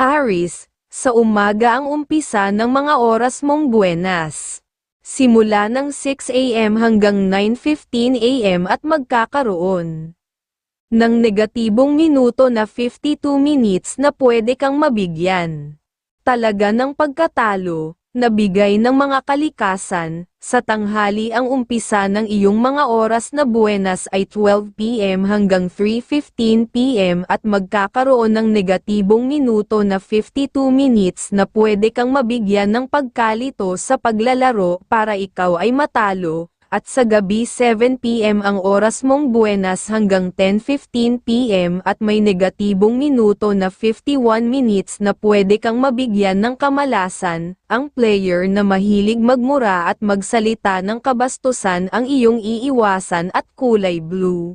Aris, sa umaga ang umpisa ng mga oras mong buenas. Simula ng 6 a.m. hanggang 9.15 a.m. at magkakaroon ng negatibong minuto na 52 minutes na pwede kang mabigyan. Talaga ng pagkatalo, nabigay ng mga kalikasan, sa tanghali ang umpisa ng iyong mga oras na buenas ay 12pm hanggang 3.15pm at magkakaroon ng negatibong minuto na 52 minutes na pwede kang mabigyan ng pagkalito sa paglalaro para ikaw ay matalo, at sa gabi 7pm ang oras mong buenas hanggang 10.15pm at may negatibong minuto na 51 minutes na pwede kang mabigyan ng kamalasan, ang player na mahilig magmura at magsalita ng kabastusan ang iyong iiwasan at kulay blue.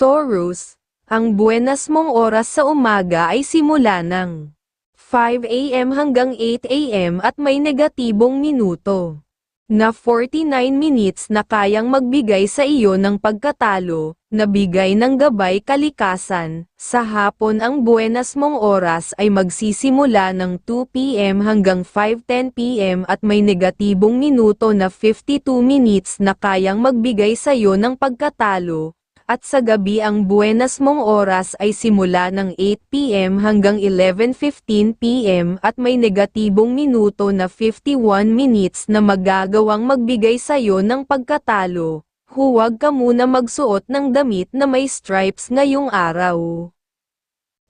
Taurus, ang buenas mong oras sa umaga ay simula ng 5 a.m. hanggang 8 a.m. at may negatibong minuto na 49 minutes na kayang magbigay sa iyo ng pagkatalo, nabigay ng gabay kalikasan, sa hapon ang buenas mong oras ay magsisimula ng 2pm hanggang 5.10pm at may negatibong minuto na 52 minutes na kayang magbigay sa iyo ng pagkatalo, at sa gabi ang buenas mong oras ay simula ng 8pm hanggang 11.15pm at may negatibong minuto na 51 minutes na magagawang magbigay sayo ng pagkatalo. Huwag ka muna magsuot ng damit na may stripes ngayong araw.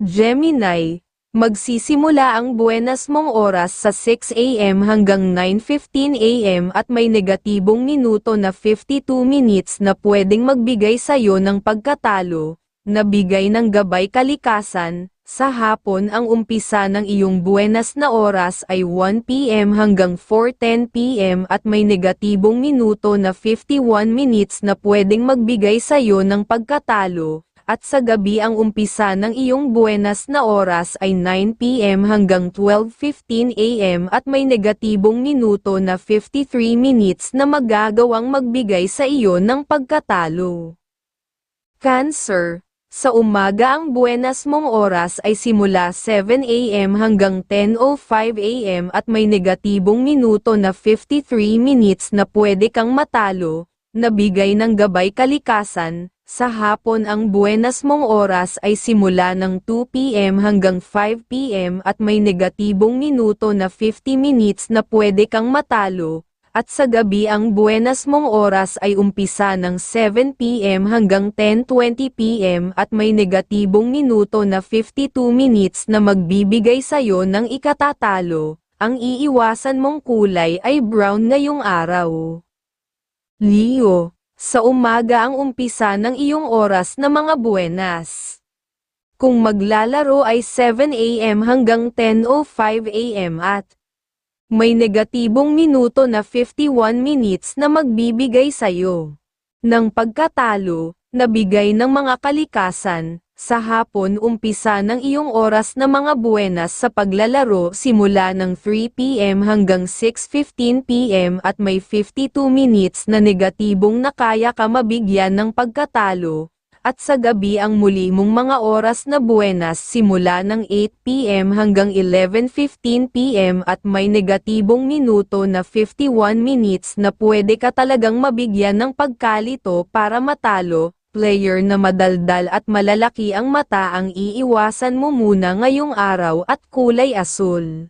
Gemini, Magsisimula ang buenas mong oras sa 6 a.m. hanggang 9.15 a.m. at may negatibong minuto na 52 minutes na pwedeng magbigay sayo ng pagkatalo, nabigay ng gabay kalikasan, sa hapon ang umpisa ng iyong buenas na oras ay 1 p.m. hanggang 4.10 p.m. at may negatibong minuto na 51 minutes na pwedeng magbigay sayo ng pagkatalo, at sa gabi ang umpisa ng iyong buenas na oras ay 9pm hanggang 12.15am at may negatibong minuto na 53 minutes na magagawang magbigay sa iyo ng pagkatalo. Cancer sa umaga ang buenas mong oras ay simula 7am hanggang 10.05am at may negatibong minuto na 53 minutes na pwede kang matalo, nabigay ng gabay kalikasan, sa hapon ang buenas mong oras ay simula ng 2pm hanggang 5pm at may negatibong minuto na 50 minutes na pwede kang matalo, at sa gabi ang buenas mong oras ay umpisa ng 7pm hanggang 10.20pm at may negatibong minuto na 52 minutes na magbibigay sayo ng ikatatalo, ang iiwasan mong kulay ay brown ngayong araw. Leo sa umaga ang umpisa ng iyong oras na mga buenas. Kung maglalaro ay 7 a.m. hanggang 10.05 a.m. at may negatibong minuto na 51 minutes na magbibigay sayo ng pagkatalo, nabigay ng mga kalikasan, sa hapon umpisa ng iyong oras na mga buenas sa paglalaro simula ng 3pm hanggang 6.15pm at may 52 minutes na negatibong na kaya ka mabigyan ng pagkatalo, at sa gabi ang muli mong mga oras na buenas simula ng 8pm hanggang 11.15pm at may negatibong minuto na 51 minutes na pwede ka talagang mabigyan ng pagkalito para matalo, player na madaldal at malalaki ang mata ang iiwasan mo muna ngayong araw at kulay asul.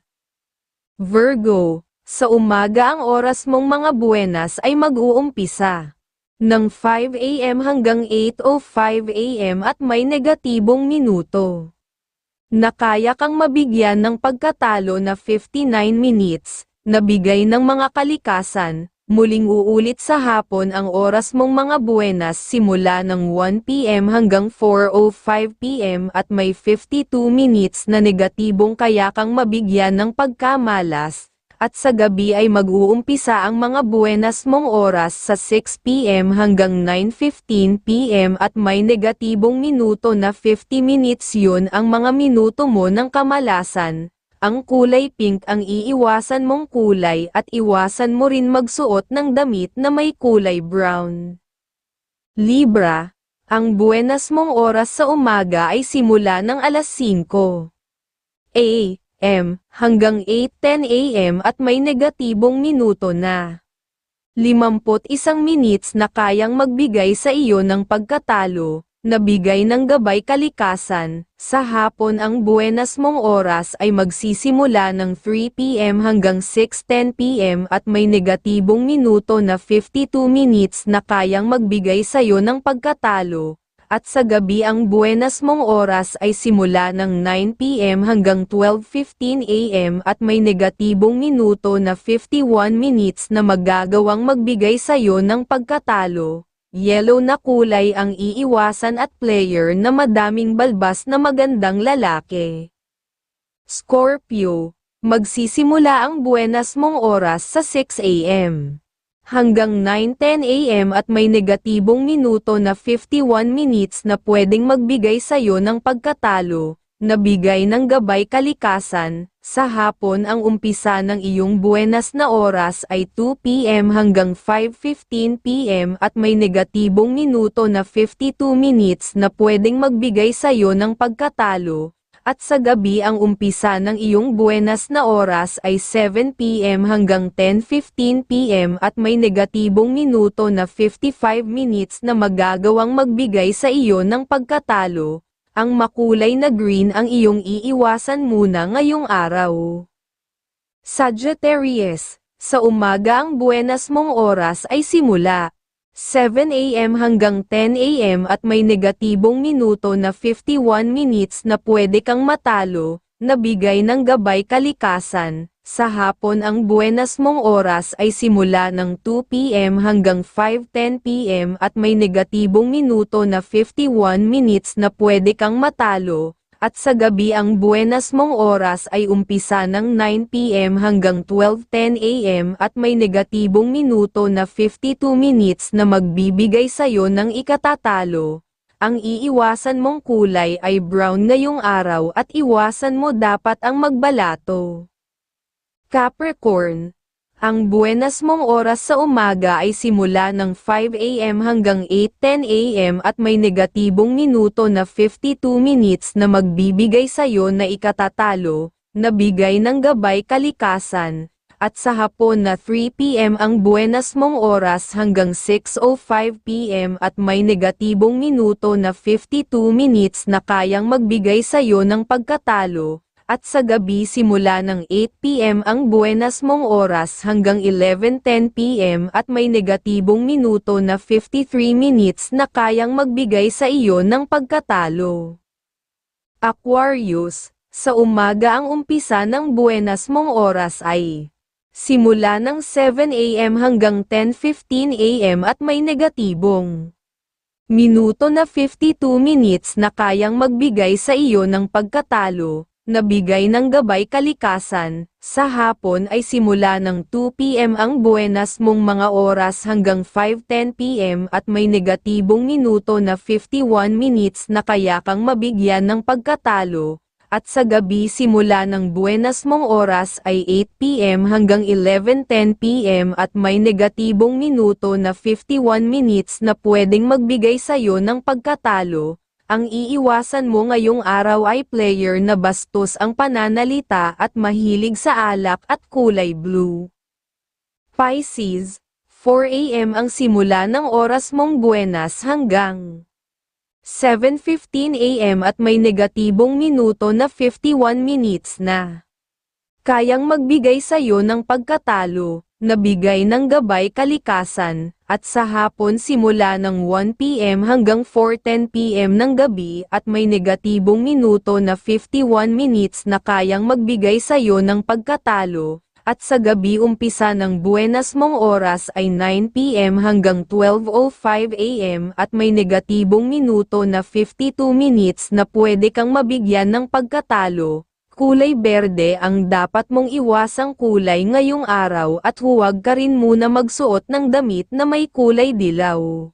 Virgo, sa umaga ang oras mong mga buenas ay mag-uumpisa ng 5 a.m. hanggang 8.05 a.m. at may negatibong minuto. Nakaya kang mabigyan ng pagkatalo na 59 minutes, nabigay ng mga kalikasan, Muling uulit sa hapon ang oras mong mga buenas simula ng 1pm hanggang 4.05pm at may 52 minutes na negatibong kaya kang mabigyan ng pagkamalas, at sa gabi ay mag-uumpisa ang mga buenas mong oras sa 6pm hanggang 9.15pm at may negatibong minuto na 50 minutes yun ang mga minuto mo ng kamalasan, ang kulay pink ang iiwasan mong kulay at iwasan mo rin magsuot ng damit na may kulay brown. Libra, ang buenas mong oras sa umaga ay simula ng alas 5 a.m. hanggang 8.10 a.m. at may negatibong minuto na 51 minutes na kayang magbigay sa iyo ng pagkatalo, nabigay ng gabay kalikasan, sa hapon ang buenas mong oras ay magsisimula ng 3pm hanggang 6.10pm at may negatibong minuto na 52 minutes na kayang magbigay sa iyo ng pagkatalo, at sa gabi ang buenas mong oras ay simula ng 9pm hanggang 12.15am at may negatibong minuto na 51 minutes na magagawang magbigay sa iyo ng pagkatalo. Yellow na kulay ang iiwasan at player na madaming balbas na magandang lalaki. Scorpio, magsisimula ang buenas mong oras sa 6 a.m. hanggang 9.10 a.m. at may negatibong minuto na 51 minutes na pwedeng magbigay sa'yo ng pagkatalo, nabigay ng gabay kalikasan, sa hapon ang umpisa ng iyong buenas na oras ay 2 p.m. hanggang 5.15 p.m. at may negatibong minuto na 52 minutes na pwedeng magbigay sa'yo ng pagkatalo, at sa gabi ang umpisa ng iyong buenas na oras ay 7 p.m. hanggang 10.15 p.m. at may negatibong minuto na 55 minutes na magagawang magbigay sa iyo ng pagkatalo. Ang makulay na green ang iyong iiwasan muna ngayong araw. Sagittarius, sa umaga ang buenas mong oras ay simula 7 a.m. hanggang 10 a.m. at may negatibong minuto na 51 minutes na pwede kang matalo, nabigay ng gabay kalikasan. Sa hapon ang buenas mong oras ay simula ng 2 p.m. hanggang 5.10 p.m. at may negatibong minuto na 51 minutes na pwede kang matalo, at sa gabi ang buenas mong oras ay umpisa ng 9pm hanggang 12.10 am at may negatibong minuto na 52 minutes na magbibigay sa'yo ng ikatatalo. Ang iiwasan mong kulay ay brown ngayong araw at iwasan mo dapat ang magbalato. Capricorn, ang buenas mong oras sa umaga ay simula ng 5 a.m. hanggang 8.10 a.m. at may negatibong minuto na 52 minutes na magbibigay sa'yo na ikatatalo, nabigay ng gabay kalikasan, at sa hapon na 3 p.m. ang buenas mong oras hanggang 6.05 p.m. at may negatibong minuto na 52 minutes na kayang magbigay sa'yo ng pagkatalo, at sa gabi simula ng 8pm ang buenas mong oras hanggang 11.10pm at may negatibong minuto na 53 minutes na kayang magbigay sa iyo ng pagkatalo. Aquarius, sa umaga ang umpisa ng buenas mong oras ay simula ng 7am hanggang 10.15am at may negatibong minuto na 52 minutes na kayang magbigay sa iyo ng pagkatalo nabigay ng gabay kalikasan, sa hapon ay simula ng 2pm ang buenas mong mga oras hanggang 5.10pm at may negatibong minuto na 51 minutes na kaya kang mabigyan ng pagkatalo, at sa gabi simula ng buenas mong oras ay 8pm hanggang 11.10pm at may negatibong minuto na 51 minutes na pwedeng magbigay sa'yo ng pagkatalo, ang iiwasan mo ngayong araw ay player na bastos ang pananalita at mahilig sa alak at kulay blue. Pisces, 4 a.m. ang simula ng oras mong buenas hanggang 7.15 a.m. at may negatibong minuto na 51 minutes na. Kayang magbigay sa'yo ng pagkatalo, nabigay ng gabay kalikasan, at sa hapon simula ng 1pm hanggang 4.10pm ng gabi at may negatibong minuto na 51 minutes na kayang magbigay sa'yo ng pagkatalo, at sa gabi umpisa ng buenas mong oras ay 9pm hanggang 12.05am at may negatibong minuto na 52 minutes na pwede kang mabigyan ng pagkatalo, Kulay berde ang dapat mong iwasang kulay ngayong araw at huwag ka rin muna magsuot ng damit na may kulay dilaw.